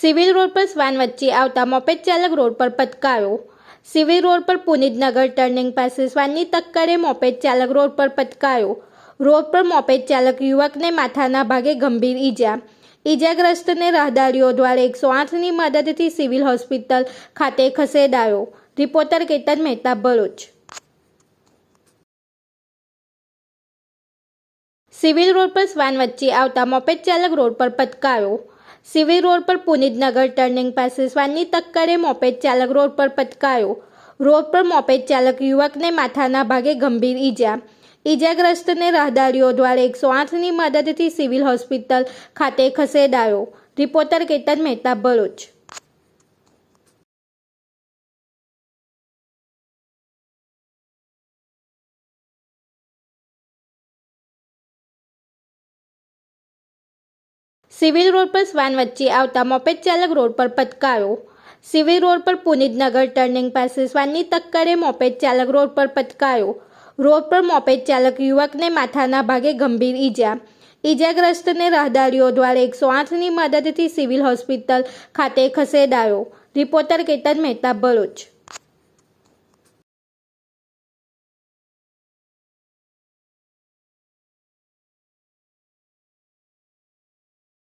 Civil road પર સ્વાન વચ્ચે આવતા મોપેડ ચાલક રોડ પર પટકાયો સિવિલ રોડ પર પુનિતનગર ટર્નિંગ પાસે શ્વાનની ટક્કરે મોપેડ ચાલક રોડ પર પટકાયો રોડ પર મોપેડ ચાલક યુવકને માથાના ભાગે ગંભીર ઈજા. ઈજાગ્રસ્તને રાહદારીઓ દ્વારા એકસો આઠની મદદથી સિવિલ હોસ્પિટલ ખાતે ખસેડાયો. Reporter Ketan Mehta, Bharuch. Civil road પર સ્વાન વચ્ચે આવતા મોપેડ ચાલક રોડ પર પટકાયો સિવિલ રોડ પર પુનિતનગર ટર્નિંગ પાસે શ્વાનની ટક્કરે મોપેડ ચાલક રોડ પર પટકાયો રોડ પર મોપેડ ચાલક યુવકને માથાના ભાગે ગંભીર ઈજા. ઈજાગ્રસ્તને રાહદારીઓ દ્વારા એકસો આઠની મદદથી સિવિલ હોસ્પિટલ ખાતે ખસેડાયો. Reporter Ketan Mehta Bharuch. Civil road પર સ્વાન વચ્ચે આવતા મોપેદ ચાલક રોડ પર પટકાયો સિવિલ રોડ પર પુનિતનગર ટર્નિંગ પાસે શ્વાનની ટક્કરે મોપેદ ચાલક રોડ પર પટકાયો રોડ પર મોપેદ ચાલક યુવકને માથાના ભાગે ગંભીર ઈજા. ઈજાગ્રસ્તને રાહદારીઓ દ્વારા એકસો આઠની મદદથી સિવિલ હોસ્પિટલ ખાતે ખસેડાયો. રિપોર્ટર કેતન મહેતા ભરૂચ.